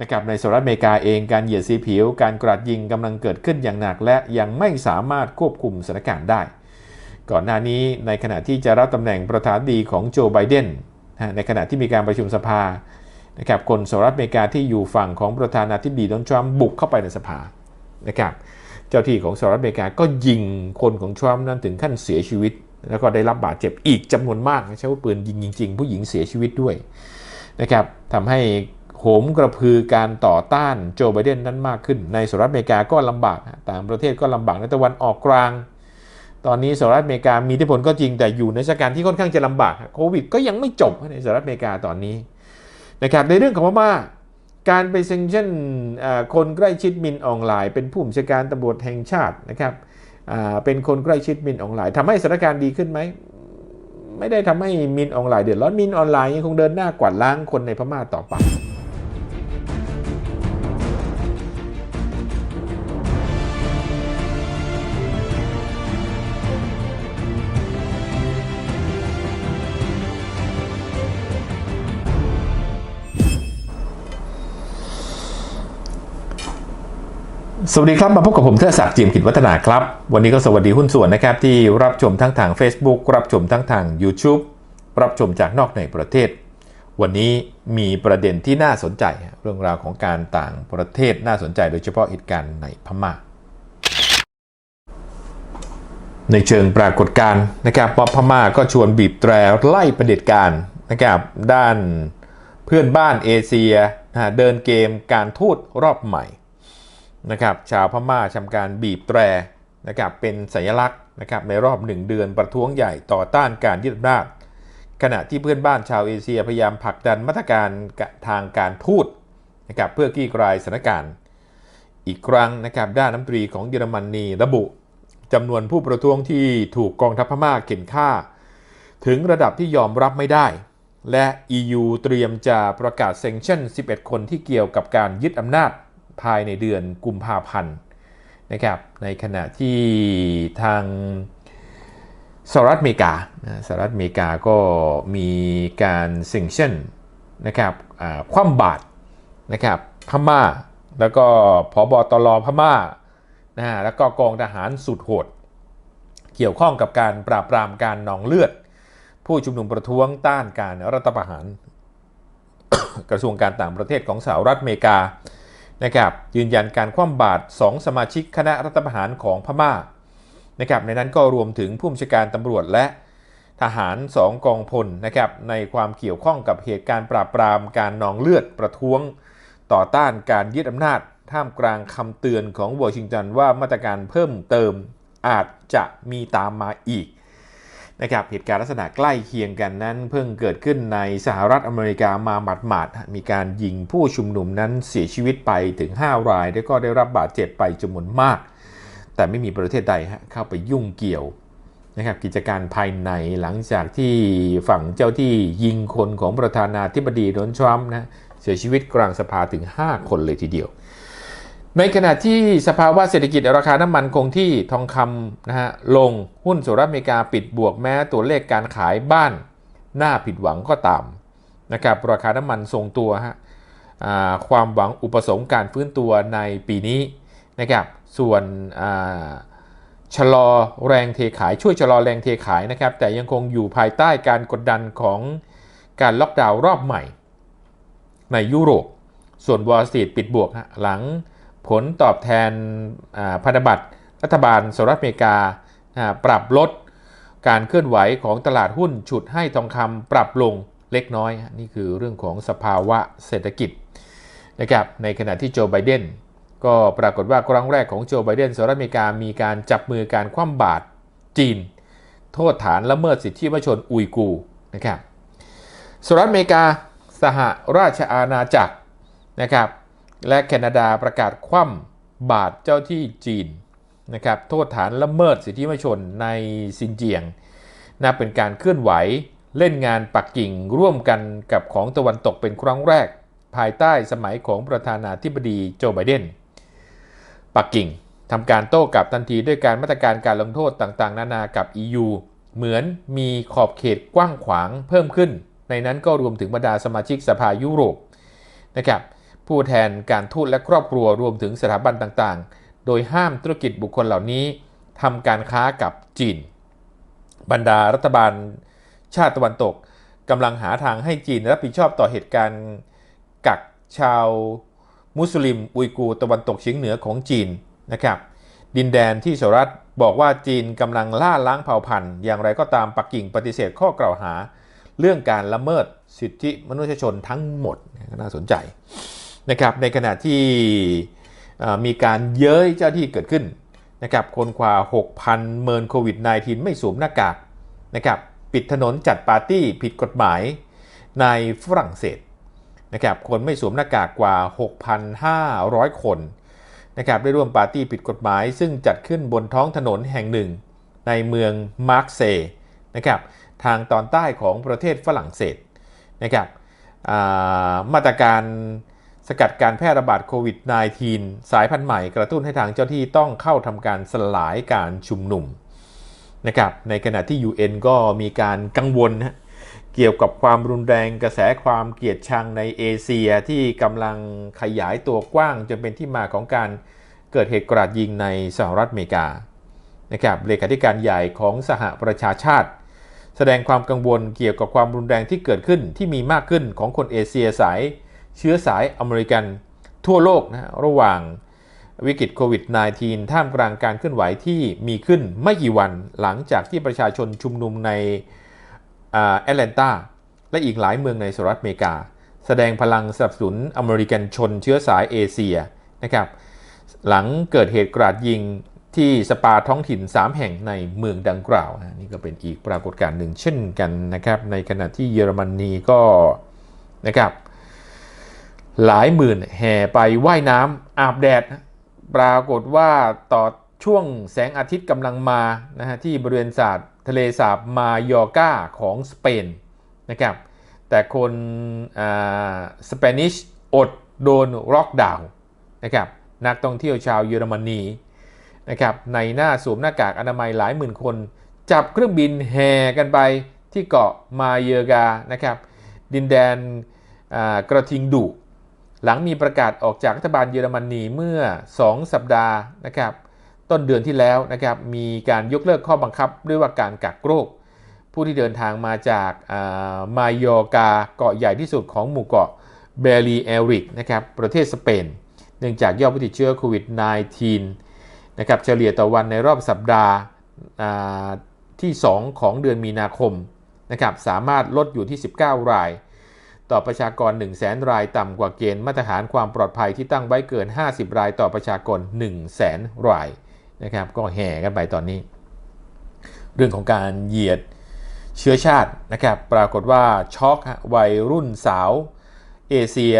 นะครับในสหรัฐอเมริกาเองการเหยียดสีผิว การกราดยิงกำลังเกิดขึ้นอย่างหนัก และยังไม่สามารถควบคุมสถานการณ์ได้ ก่อนหน้านี้ในขณะที่จะรับตำแหน่งประธานดีของโจไบเดนในขณะที่มีการประชุมสภานะครับคนสหรัฐอเมริกาที่อยู่ฝั่งของประธานาธิบดีโดนัลด์ทรัมป์บุกเข้าไปในสภานะครับเจ้าที่ของสหรัฐอเมริกาก็ยิงคนของทรัมป์นั้นถึงขั้นเสียชีวิต แล้วก็ได้รับบาดเจ็บอีกจำนวนมากใช้ว่าปืนยิงจริง ๆ ผู้หญิงเสียชีวิตด้วยนะครับทำให้ โหมกระพือการต่อต้านโจไบเดนนั้นมากขึ้น ในสหรัฐอเมริกาก็ลำบากต่างประเทศก็ลำบากในตะวันออกกลาง ตอนนี้สหรัฐอเมริกามีอิทธิพลก็จริงแต่อยู่ในสถานการณ์ที่ค่อนข้างจะลำบากโควิดก็ยังไม่จบในสหรัฐอเมริกาตอนนี้นะครับในเรื่องของพม่าการไปเซ็นชั่นคนใกล้ชิดมินออนไลน์ เป็นผู้บัญชาการตำรวจแห่งชาตินะครับเป็นคนใกล้ชิดมินออนไลน์ทำให้สถานการณ์ดีขึ้นไหมไม่ได้ทำให้มินออนไลน์เดือดร้อนมินออนไลน์ยังคงเดินหน้ากวาดล้างคนในพม่าต่อไป สวัสดีครับ มาพบกับผมเทอศักดิ์จียมขิดวัฒนาครับ วันนี้ก็สวัสดีหุ้นส่วนนะครับ ที่รับชมทั้งทาง Facebook รับชมทั้งทาง YouTube รับชมจากนอกในประเทศ วันนี้มีประเด็นที่น่าสนใจ เรื่องราวของการต่างประเทศน่าสนใจ โดยเฉพาะเหตุการณ์ในพม่า ในเชิงปรากฏการณ์นะครับว่าพม่าก็ชวนบีบแตรไล่ประเด็จการนะครับด้านเพื่อนบ้านเอเชียเดินเกมการทูตรอบใหม่ นะครับชาวพม่าทำการบีบแตรนะครับเป็นสัญลักษณ์นะครับในรอบหนึ่งเดือนประท้วงใหญ่ต่อต้านการยึดอำนาจขณะที่เพื่อนบ้านชาวเอเชียพยายามผลักดันมาตรการทางการทูตนะครับเพื่อกี้กลายสถานการณ์ อีกครั้งนะครับด้านน้ำตรีของเยอรมนีระบุจำนวนผู้ประท้วงที่ถูกกองทัพพม่าเข็นฆ่า ถึงระดับที่ยอมรับไม่ได้ และ EU เตรียมจะประกาศเซ็งชั่น 11 คนที่เกี่ยวกับการยึดอำนาจ ภายในเดือนกุมภาพันธ์นะครับในขณะที่ทางสหรัฐอเมริกาสหรัฐอเมริกาก็มีการเซ็งชั่นนะครับคว่ำบาตรนะครับพม่า แล้วก็พอบอตรพม่านะแล้วก็กองทหารสุดโหด เกี่ยวข้องกับการปราบปรามการนองเลือด ผู้ชุมนุมประท้วงต้านการรัฐประหาร กระทรวงการต่างประเทศของสหรัฐอเมริกา นะครับยืนยันการคว่ำบาตร2สมาชิกคณะรัฐประหารของพม่านะครับในนั้นก็รวมถึงผู้บัญชาการตำรวจและทหาร 2 กองพลนะครับในความเกี่ยวข้องกับเหตุการณ์ปราบปรามการนองเลือดประท้วง ต่อต้านการยึดอำนาจ ท่ามกลางคำเตือนของวอชิงตันว่ามาตรการเพิ่มเติมอาจจะมีตามมาอีก นะครับเหตุการณ์ลักษณะใกล้เคียงกันนั้น เพิ่งเกิดขึ้นในสหรัฐอเมริกามาหมาดๆมีการยิงผู้ชุมนุมนั้นเสียชีวิตไปถึง 5 ราย แล้วก็ได้รับบาดเจ็บไปจำนวนมาก แต่ไม่มีประเทศใดเข้าไปยุ่งเกี่ยวนะครับกิจการภายในหลังจากที่ฝั่งเจ้าที่ยิงคนของประธานาธิบดีโดนัลด์ทรัมป์นะเสียชีวิตกลางสภาถึง 5 คนเลยทีเดียว ในขณะที่สภาวะเศรษฐกิจราคาน้ำมันคงที่ทองคำนะฮะลงหุ้นสหรัฐอเมริกาปิดบวกแม้ตัวเลขการขายบ้านน่าผิดหวังก็ตามนะครับราคาน้ำมันทรงตัวฮะความหวังอุปสงค์การฟื้นตัวในปีนี้นะครับส่วนชะลอแรงเทขายช่วยชะลอแรงเทขายนะครับแต่ยังคงอยู่ภายใต้การกดดันของการล็อกดาวน์รอบใหม่ ในยุโรปส่วนวอลสตรีทปิดบวกหลัง ผลตอบแทนพันธบัตรรัฐบาลสหรัฐอเมริกาปรับลดการเคลื่อนไหวของตลาดหุ้นฉุดให้ทองคำปรับลงเล็กน้อย นี่คือเรื่องของสภาวะเศรษฐกิจนะครับในขณะที่โจไบเดนก็ปรากฏว่าครั้งแรกของโจไบเดนสหรัฐอเมริกามีการจับมือการคว่ำบาตรจีน โทษฐานละเมิดสิทธิมนชนอุยกูนะครับสหรัฐอเมริกาสหราชอาณาจักรนะครับ และแคนาดาประกาศคว่ำบาทเจ้าที่จีนนะครับโทษฐานละเมิดสิทธิมนชนในซินเจียงนับเป็นการเคลื่อนไหวเล่นงานปักกิ่งร่วมกันกับของตะวันตกเป็นครั้งแรก ภายใต้สมัยของประธานาธิบดีโจไบเดน ปักกิ่งทำการโต้กลับทันทีด้วยการมาตรการการลงโทษต่างๆ นานากับ EU เหมือนมีขอบเขตกว้างขวางเพิ่มขึ้น ในนั้นก็รวมถึงบรรดาสมาชิกสภายุโรปนะครับ ผู้แทนการทูตและครอบครัวรวมถึงสถาบันต่างๆ โดยห้ามธุรกิจบุคคลเหล่านี้ทำการค้ากับจีน บรรดารัฐบาลชาติตะวันตกกำลังหาทางให้จีนรับผิดชอบต่อเหตุการณ์กักชาวมุสลิมอุยกูตะวันตกเฉียงเหนือของจีนนะครับดินแดนที่สหรัฐบอกว่าจีนกำลังล่าล้างเผ่าพันธุ์ อย่างไรก็ตามปักกิ่งปฏิเสธข้อกล่าวหา เรื่องการละเมิดสิทธิมนุษยชนทั้งหมดน่าสนใจ นะครับในขณะที่มีการเย้ยเจ้าที่เกิดขึ้นนะครับคนกว่า 6,000 เมินโควิด -19 ไม่สวมหน้ากากนะครับปิดถนนจัดปาร์ตี้ผิดกฎหมายในฝรั่งเศสนะครับคนไม่สวมหน้ากากกว่า 6,500 คนนะครับได้ร่วมปาร์ตี้ผิดกฎหมาย ซึ่งจัดขึ้นบนท้องถนนแห่งหนึ่ง ในเมืองมาร์กเซนะครับทางตอนใต้ของประเทศฝรั่งเศสนะครับมาตรการ สกัดการแพร่ระบาดโควิด -19 สายพันธุ์ใหม่กระตุ้นให้ทางเจ้าที่ต้องเข้าทำการสลายการชุมนุมนะครับในขณะที่ UN ก็มีการกังวลนะเกี่ยวกับความรุนแรงกระแสความเกลียดชังในเอเชียที่กำลังขยายตัวกว้างจนเป็นที่มาของการเกิดเหตุกราดยิงในสหรัฐอเมริกานะครับเลขาธิการใหญ่ของสหประชาชาติ แสดงความกังวลเกี่ยวกับความรุนแรงที่เกิดขึ้นที่มีมากขึ้นของคนเอเชียสาย เชื้อสายอเมริกันทั่วโลกนะระหว่างวิกฤตโควิด -19 ท่ามกลางการเคลื่อนไหวที่มีขึ้นไม่กี่วันหลังจากที่ประชาชนชุมนุมในแอตแลนตาและอีกหลายเมืองในสหรัฐอเมริกา แสดงพลังสนับสนุนอเมริกันชนเชื้อสายเอเชียนะครับหลังเกิดเหตุกราดยิงที่สปาท้องถิ่น 3 แห่งในเมืองดังกล่าวนะนี่ก็เป็นอีกปรากฏการณ์หนึ่งเช่นกันนะครับในขณะที่เยอรมนนีก็นะครับ หลายหมื่นแห่ไปไว่ายน้ำอาบแดด ปรากฏว่าต่อช่วงแสงอาทิตย์กำลังมานะฮะที่บริเวณสาดทะเลสาบมายอร์กาของสเปนนะครับแต่คนสเปนิชอดโดนล็อกดาวน์นะครับนักท่องเที่ยวชาวเยอรมนีนะครับในหน้าสวมหน้ากากอนามัยหลายหมื่นคน จับเครื่องบินแห่กันไปที่เกาะมาเยอร์กานะครับดินแดนกระทิงดุ หลังมีประกาศออกจากรัฐบาลเยอรมนีเมื่อ 2 สัปดาห์นะครับต้นเดือนที่แล้วนะครับมีการยกเลิกข้อบังคับด้วยว่าการกักโรค ผู้ที่เดินทางมาจากมายอกาเกาะใหญ่ที่สุดของหมู่เกาะเบลีเอริกนะครับประเทศสเปน เนื่องจากยอดผู้ติดเชื้อโควิด -19 นะครับเฉลี่ยต่อวันในรอบสัปดาห์ที่ 2 ของเดือนมีนาคมนะครับสามารถลดอยู่ที่ 19 ราย ต่อประชากร 1 0 0 0 0แสนรายต่ำกว่าเกณฑ์มาตรฐานความปลอดภัยที่ตั้งไว้เกิน 50 รายต่อประชากร 1 0 0 0 0แสนรายนะครับก็แห่กันไปตอนนี้ เรื่องของการเหยียดเชื้อชาตินะครับปรากฏว่าช็อกวัยรุ่นสาวเอเชีย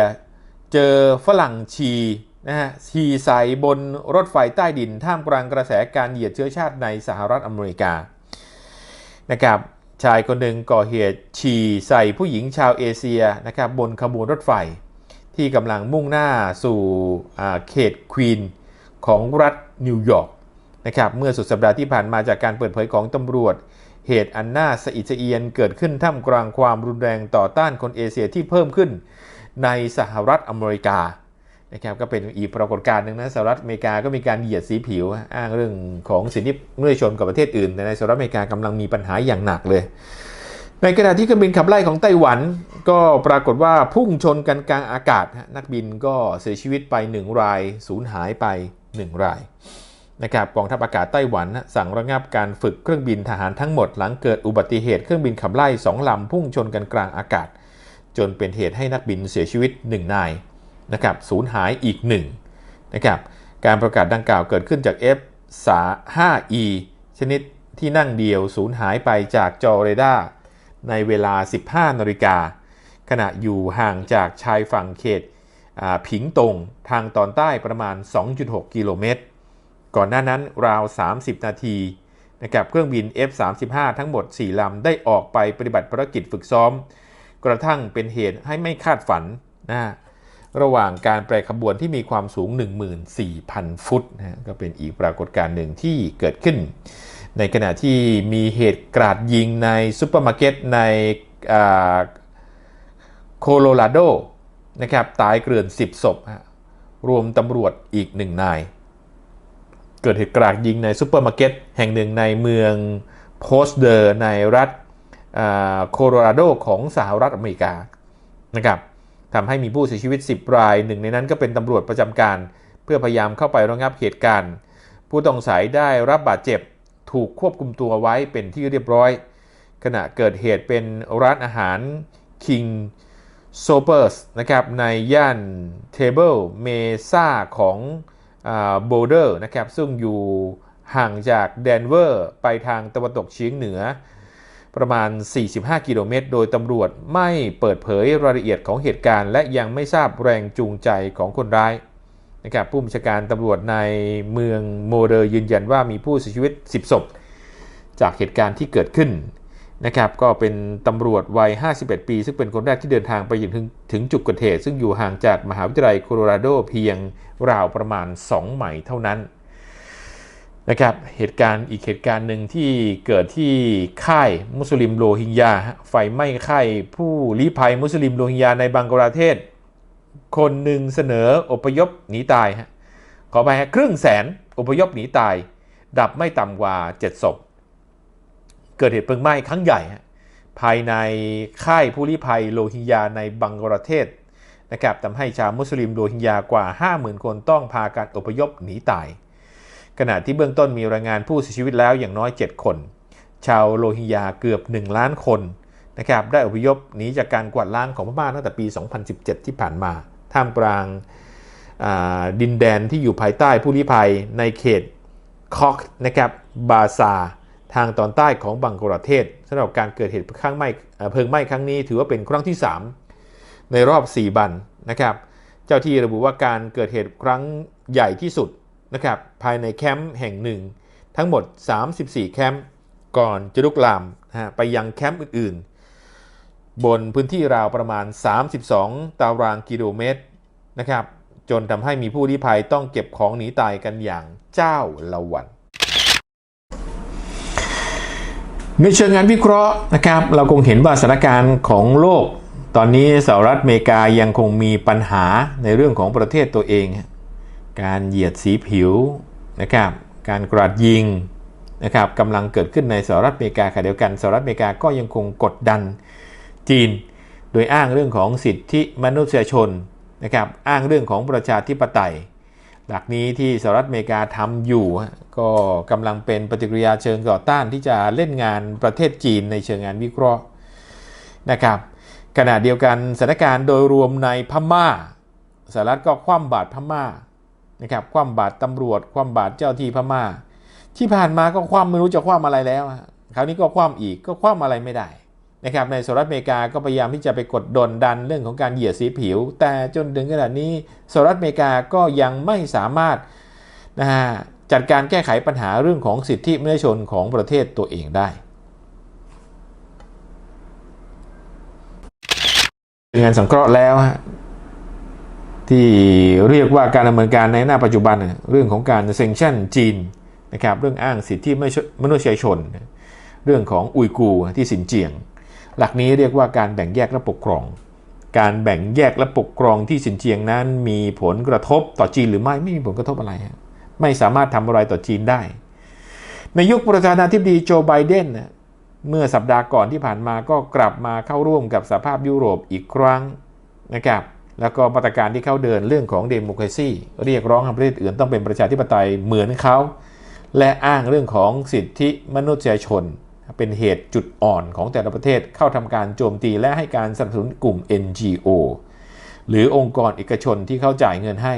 เจอฝรั่งชีนะฮะชีใส่บนรถไฟใต้ดินท่ามกลางกระแสการเหยียดเชื้อชาติในสหรัฐอเมริกานะครับ ชายคนหนึ่งก่อเหตุฉี่ใส่ผู้หญิงชาวเอเชียนะครับบนขบวนรถไฟ ที่กำลังมุ่งหน้าสู่เขตควีนของรัฐนิวยอร์กนะครับเมื่อสุดสัปดาห์ที่ผ่านมาจากการเปิดเผยของตำรวจ เหตุอันน่าสะอิดสะเอียนเกิดขึ้นท่ามกลางความรุนแรงต่อต้านคนเอเชียที่เพิ่มขึ้นในสหรัฐอเมริกา นะครับก็เป็นอีกปรากฏการณ์หนึ่งนะสหรัฐอเมริกาก็มีการเหยียดสีผิว อ้างเรื่องของสิทธิมนุษยชนกับประเทศอื่นแต่ในสหรัฐอเมริกากำลังมีปัญหาอย่างหนักเลย ในขณะที่เครื่องบินขับไล่ของไต้หวัน ก็ปรากฏว่าพุ่งชนกันกลางอากาศ นักบินก็เสียชีวิตไป 1 รายสูญหายไป 1 รายนะครับกองทัพอากาศไต้หวันสั่งระงับการฝึกเครื่องบินทหารทั้งหมด หลังเกิดอุบัติเหตุเครื่องบินขับไล่2ลำพุ่งชนกันกลางอากาศ จนเป็นเหตุให้นักบินเสียชีวิต1นาย นะครับสูญหายอีก1นะครับการประกาศดังกล่าวเกิดขึ้นจาก F5E ชนิดที่นั่งเดียวสูญหายไปจากจอเรดาร์ในเวลา 15นาฬิกาขณะอยู่ห่างจากชายฝั่งเขตผิงตงทางตอนใต้ประมาณ 2.6 กิโลเมตร ก่อนหน้านั้นราว 30 นาทีนะครับเครื่องบิน F35 ทั้งหมด 4 ลำ ได้ออกไปปฏิบัติภารกิจฝึกซ้อม กระทั่งเป็นเหตุให้ไม่คาดฝันนะ ระหว่างการแปรขบวนที่มีความสูง 14,000 ฟุตนะก็เป็นอีกปรากฏการณ์หนึ่งที่เกิดขึ้น ในขณะที่มีเหตุกราดยิงในซูเปอร์มาร์เก็ตในโคโลราโดนะครับตายเกลื่อน 10 ศพฮะรวมตำรวจอีกหนึ่งนาย เกิดเหตุกราดยิงในซูเปอร์มาร์เก็ตแห่งหนึ่งในเมืองโพสเดอร์ในรัฐโคโลราโดของสหรัฐอเมริกานะครับ ทำให้มีผู้เสียชีวิต 10 ราย หนึ่งในนั้นก็เป็นตำรวจประจำการ เพื่อพยายามเข้าไประงับเหตุการณ์ ผู้ต้องสัยได้รับบาดเจ็บ ถูกควบคุมตัวไว้เป็นที่เรียบร้อย ขณะเกิดเหตุเป็นร้านอาหาร King s o p e r s นะครับในย่าน Table Mesa ของโบเดอร์นะครับซึ่งอยู่ห่างจากแดนเวอร์ไปทางตะวันตกเฉียงเหนือ ประมาณ 45 กิโลเมตร โดยตำรวจไม่เปิดเผยรายละเอียดของเหตุการณ์ และยังไม่ทราบแรงจูงใจของคนร้ายนะครับผู้บัญชาการตำรวจในเมืองโมเดอร์ยืนยันว่ามีผู้เสียชีวิต 10 ศพ จากเหตุการณ์ที่เกิดขึ้นนะครับก็เป็นตำรวจวัย 51 ปี ซึ่งเป็นคนแรกที่เดินทางไปถึงถึงจุดเกิดเหตุซึ่งอยู่ห่างจากมหาวิทยาลัยโคโลราโดเพียงราวประมาณ 2 ไมล์เท่านั้น นะครับเหตุการณ์อีกเหตุการณ์หนึ่งที่เกิดที่ค่ายมุสลิมโรฮิงญาไฟไหม้ค่ายผู้ลี้ภัยมุสลิมโรฮิงญาในบังกลาเทศ คนหนึ่งเสนออพยพหนีตายฮะขอไปฮะครึ่งแสนอพยพหนีตาย ดับไม่ต่ำกว่า 7 ศพ เกิดเหตุเพลิงไหม้ครั้งใหญ่ฮะภายในค่ายผู้ลี้ภัยโรฮิงญาในบังกลาเทศนะครับทำให้ชาวมุสลิมโรฮิงญากว่า 50,000 คนต้องพาการอพยพหนีตาย ขณะที่เบื้องต้นมีรายงานผู้เสียชีวิตแล้วอย่างน้อย 7 คน ชาวโรฮิงญาเกือบ 1 ล้านคนนะครับได้อพยพหนีจากการกวาดล้างของพม่าตั้งแต่ปี 2017 ที่ผ่านมา ท่ามกลางดินแดนที่อยู่ภายใต้ผู้ลี้ภัยในเขตคอกนะครับบาซาทางตอนใต้ของบังกลาเทศสำหรับการเกิดเหตุเพลิงไหม้เพลิงไหม้ครั้งนี้ถือว่าเป็นครั้งที่ 3 ในรอบ 4 บันนะครับ เจ้าที่ระบุว่าการเกิดเหตุครั้งใหญ่ที่สุด นะครับภายในแคมป์แห่งหนึ่ง ทั้งหมด 34 แคมป์ก่อนจะลุกลามนะฮะไปยังแคมป์อื่นๆ บนพื้นที่ราวประมาณ 32 ตารางกิโลเมตรนะครับจนทำให้มีผู้ลี้ภัยต้องเก็บของหนีตายกันอย่างเจ้าละวันในเชิงงานวิเคราะห์นะครับ เราคงเห็นว่าสถานการณ์ของโลก ตอนนี้สหรัฐอเมริกายังคงมีปัญหาในเรื่องของประเทศตัวเอง การเหยียดสีผิวนะครับ การกราดยิงนะครับกำลังเกิดขึ้นในสหรัฐอเมริกาขณะเดียวกันสหรัฐอเมริกาก็ยังคงกดดันจีน โดยอ้างเรื่องของสิทธิมนุษยชนนะครับอ้างเรื่องของประชาธิปไตย หลักนี้ที่สหรัฐอเมริกาทำอยู่ ก็กำลังเป็นปฏิกิริยาเชิงต่อต้านที่จะเล่นงานประเทศจีนในเชิงงานวิเคราะห์นะครับขณะเดียวกันสถานการณ์โดยรวมในพม่าสหรัฐก็คว่ำบาตรพม่า นะครับคว่ำบาตรตำรวจ คว่ำบาตรเจ้าที่พม่า ที่ผ่านมาก็คว่ำไม่รู้จะคว่ำอะไรแล้ว คราวนี้ก็คว่ำอีกก็คว่ำอะไรไม่ได้นะครับในสหรัฐอเมริกาก็พยายามที่จะไปกดดนดันเรื่องของการเหยียดสีผิว แต่จนถึงขนาดนี้สหรัฐอเมริกาก็ยังไม่สามารถนะฮะจัดการแก้ไขปัญหาเรื่องของสิทธิมนุษยชนของประเทศตัวเองได้งานสังเคราะห์แล้วฮะ ที่เรียกว่าการดำเนินการในหน้าปัจจุบัน เรื่องของการเซ็งชั่นจีนนะครับเรื่องอ้างสิทธิมนุษยชน เรื่องของอุยกูที่สินเจียง หลักนี้เรียกว่าการแบ่งแยกและปกครอง การแบ่งแยกและปกครองที่สินเจียงนั้น มีผลกระทบต่อจีนหรือไม่ไม่มีผลกระทบอะไร ไม่สามารถทำอะไรต่อจีนได้ ในยุคประธานาธิบดีโจไบเดนเมื่อสัปดาห์ก่อนที่ผ่านมาก็กลับมาเข้าร่วมกับสภาพยุโรปอีกครั้งนะครับ แล้วก็มาตรการที่เขาเดินเรื่องของเดโมคราซีเรียกร้องให้ประเทศอื่นต้องเป็นประชาธิปไตยเหมือนเขาและอ้างเรื่องของสิทธิมนุษยชน เป็นเหตุจุดอ่อนของแต่ละประเทศเข้าทำการโจมตีและให้การสนับสนุนกลุ่ม NGO หรือองค์กรเอกชนที่เขาจ่ายเงินให้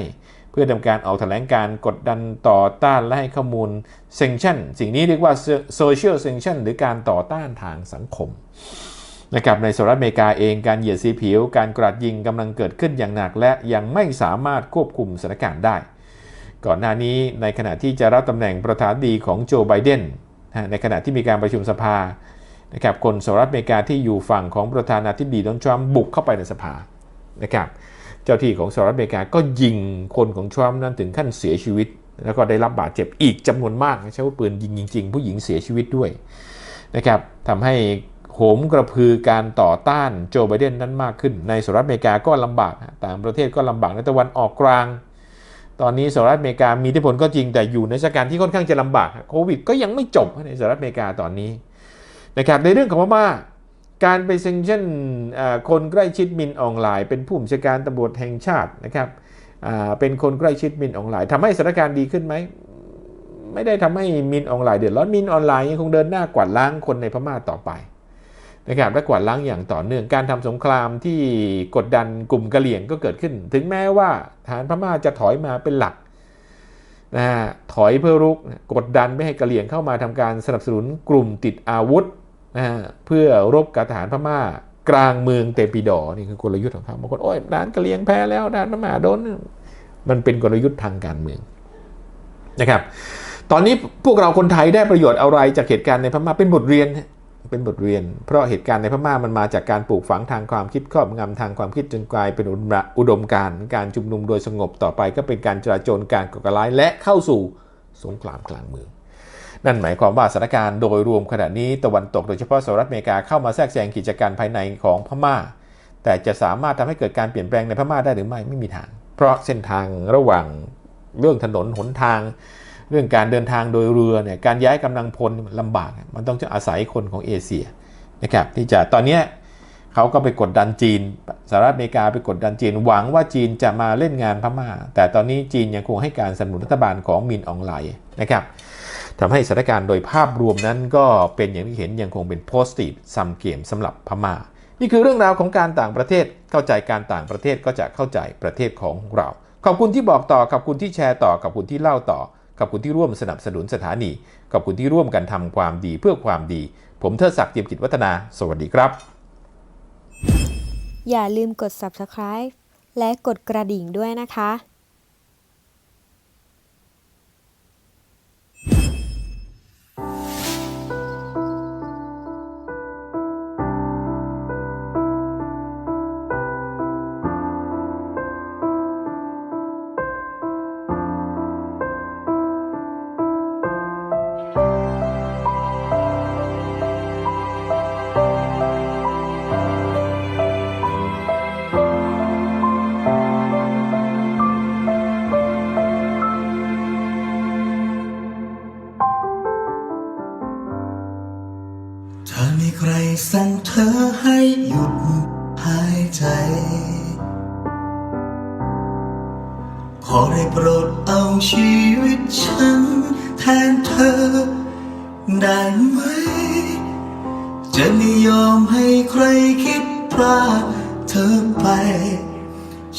เพื่อทำการออกแถลงการกดดันต่อต้านและให้ข้อมูลเซงชันสิ่งนี้เรียกว่าโซเชียลเซงชันหรือการต่อต้านทางสังคม นะครับในสหรัฐอเมริกาเองการเหยียดสีผิว การกราดยิงกำลังเกิดขึ้นอย่างหนัก และยังไม่สามารถควบคุมสถานการณ์ได้ ก่อนหน้านี้ในขณะที่จะรับตำแหน่งประธานดีของโจไบเดนในขณะที่มีการประชุมสภานะครับคนสหรัฐอเมริกาที่อยู่ฝั่งของประธานาธิบดีโดนัลด์ทรัมป์บุกเข้าไปในสภานะครับเจ้าที่ของสหรัฐอเมริกาก็ยิงคนของทรัมป์นั้นถึงขั้นเสียชีวิต แล้วก็ได้รับบาดเจ็บอีกจำนวนมากใช้ว่าปืนยิงจริง ๆ ผู้หญิงเสียชีวิตด้วยนะครับทำให้ โหมกระพือการต่อต้านโจไบเดนนั้นมากขึ้น ในสหรัฐอเมริกาก็ลำบาก ต่างประเทศก็ลำบากในตะวันออกกลาง ตอนนี้สหรัฐอเมริกามีอิทธิพลก็จริงแต่อยู่ในสถานการณ์ที่ค่อนข้างจะลำบากโควิดก็ยังไม่จบในสหรัฐอเมริกาตอนนี้นะครับในเรื่องของพม่าการไปเซ็นชั่นอ่าคนใกล้ชิดมินออนไลน์ เป็นผู้บัญชาการตำรวจแห่งชาตินะครับเป็นคนใกล้ชิดมินออนไลน์ทำให้สถานการณ์ดีขึ้นไหมไม่ได้ทำให้มินออนไลน์เดือดร้อนมินออนไลน์ยังคงเดินหน้ากวาดล้างคนในพม่าต่อไป นะครับและกวาดล้างอย่างต่อเนื่องการทำสงครามที่กดดันกลุ่มกะเหรี่ยงก็เกิดขึ้น ถึงแม้ว่าฐานพม่าจะถอยมาเป็นหลักนะฮะถอยเพื่อรุกกดดันไม่ให้กะเหรี่ยงเข้ามาทำการสนับสนุนกลุ่มติดอาวุธนะฮะเพื่อรบกับทหารพม่ากลางเมืองเตปิดอนี่คือกลยุทธ์ของเขาบางคนโอ้ยทหารกะเหรี่ยงแพ้แล้วทหารพม่าโดนมันเป็นกลยุทธ์ทางการเมืองนะครับ ตอนนี้พวกเราคนไทยได้ประโยชน์อะไรจากเหตุการณ์ในพม่าเป็นบทเรียน เป็นบทเรียน เพราะเหตุการณ์ในพม่ามันมาจากการปลูกฝังทางความคิดครอบงำทางความคิดจนกลายเป็นอุดมการณ์การชุมนุมโดยสงบต่อไปก็เป็นการจราจรการก่อการร้ายและเข้าสู่สงครามกลางเมืองนั่นหมายความว่าสถานการณ์โดยรวมขณะนี้ตะวันตกโดยเฉพาะสหรัฐอเมริกาเข้ามาแทรกแซงกิจการภายในของพม่า แต่จะสามารถทำให้เกิดการเปลี่ยนแปลงในพม่าได้หรือไม่ไม่มีทาง เพราะเส้นทางระหว่างเรื่องถนนหนทาง เรื่องการเดินทางโดยเรือเนี่ยการย้ายกำลังพลมันลำบาก มันต้องจะอาศัยคนของเอเชียนะครับที่จะตอนนี้เขาก็ไปกดดันจีนสหรัฐอเมริกาไปกดดันจีน หวังว่าจีนจะมาเล่นงานพม่า แต่ตอนนี้จีนยังคงให้การสนับสนุนรัฐบาลของมินอองไลนะครับทำให้สถานการณ์โดยภาพรวมนั้นก็เป็นอย่างที่เห็นยังคงเป็นโพสติฟซัมเกมสำหรับพม่า นี่คือเรื่องราวของการต่างประเทศเข้าใจการต่างประเทศก็จะเข้าใจประเทศของเรา ขอบคุณที่บอกต่อขอบคุณที่แชร์ต่อขอบคุณที่เล่าต่อ ขอบคุณที่ร่วมสนับสนุนสถานี ขอบคุณที่ร่วมกันทำความดีเพื่อความดี ผมเทิดศักดิ์เจียมกิจวัฒนา สวัสดีครับ อย่าลืมกด subscribe และกดกระดิ่งด้วยนะคะ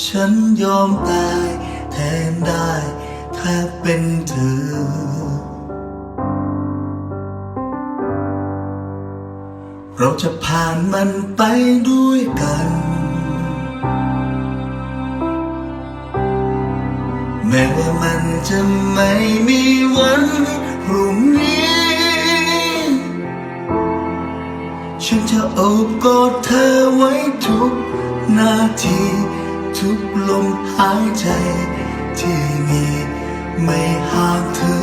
ฉันยอมตายแทนได้ถ้าเป็นเธอ เราจะผ่านมันไปด้วยกัน แม้ว่ามันจะไม่มีวันพรุ่งนี้ ฉันจะโอบกอดเธอไว้ทุกนาที ทุกลมหายใจ ที่มีไม่ห่างเธอ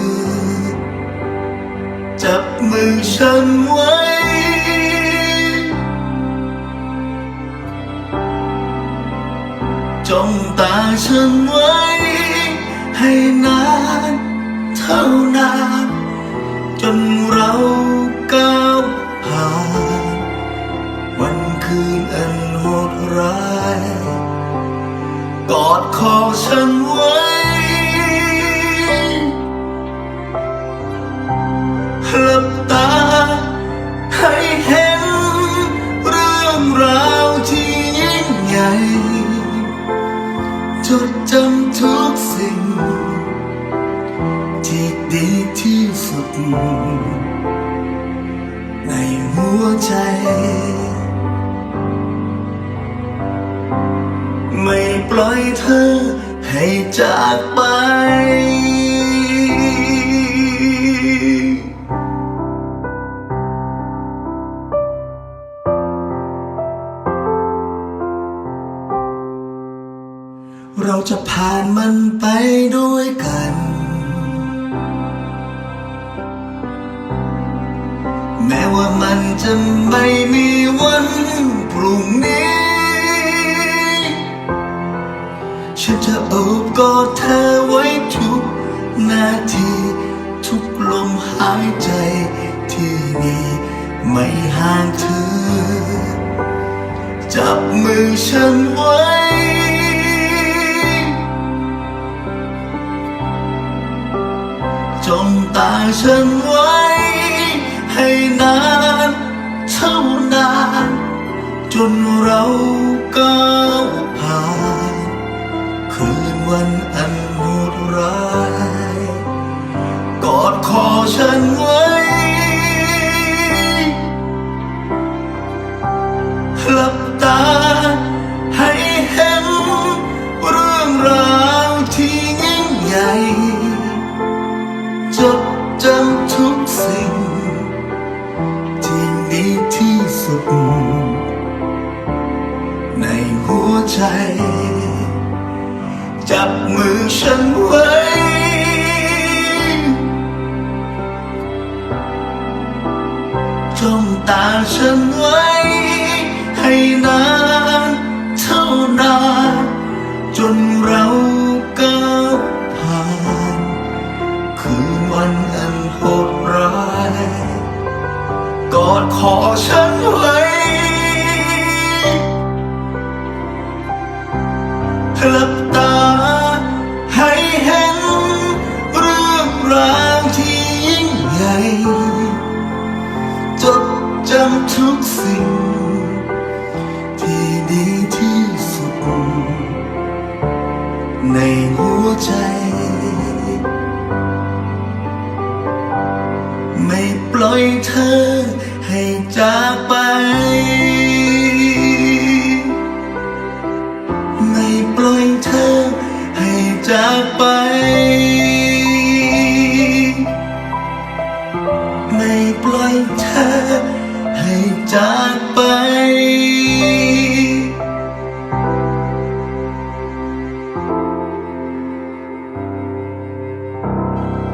จับมือฉันไว้ จ้องตาฉันไว้ ให้นานเท่านาน จนเราก้าวผ่าน วันคืนอันโหดร้าย กอดคอฉันไว้ หลับตาให้เห็น เรื่องราวที่ยิ่งใหญ่ จดจำทุกสิ่ง ที่ดีที่สุด ในหัวใจ ปล่อยเธอให้จากไป ไม่ห่างเธอ จับมือฉันไว้ จ้องตาฉันไว้ ให้นานเท่านาน จนเราก้าวผ่านคืนวันอันโหดร้าย กอดคอฉันไว้ ใจ จับมือฉันไว้ จ้องตาฉันไว้ ให้นานเท่านาน จนเราก้าวผ่าน คืนวันอันโหดร้าย กอดคอฉันไว้ จ you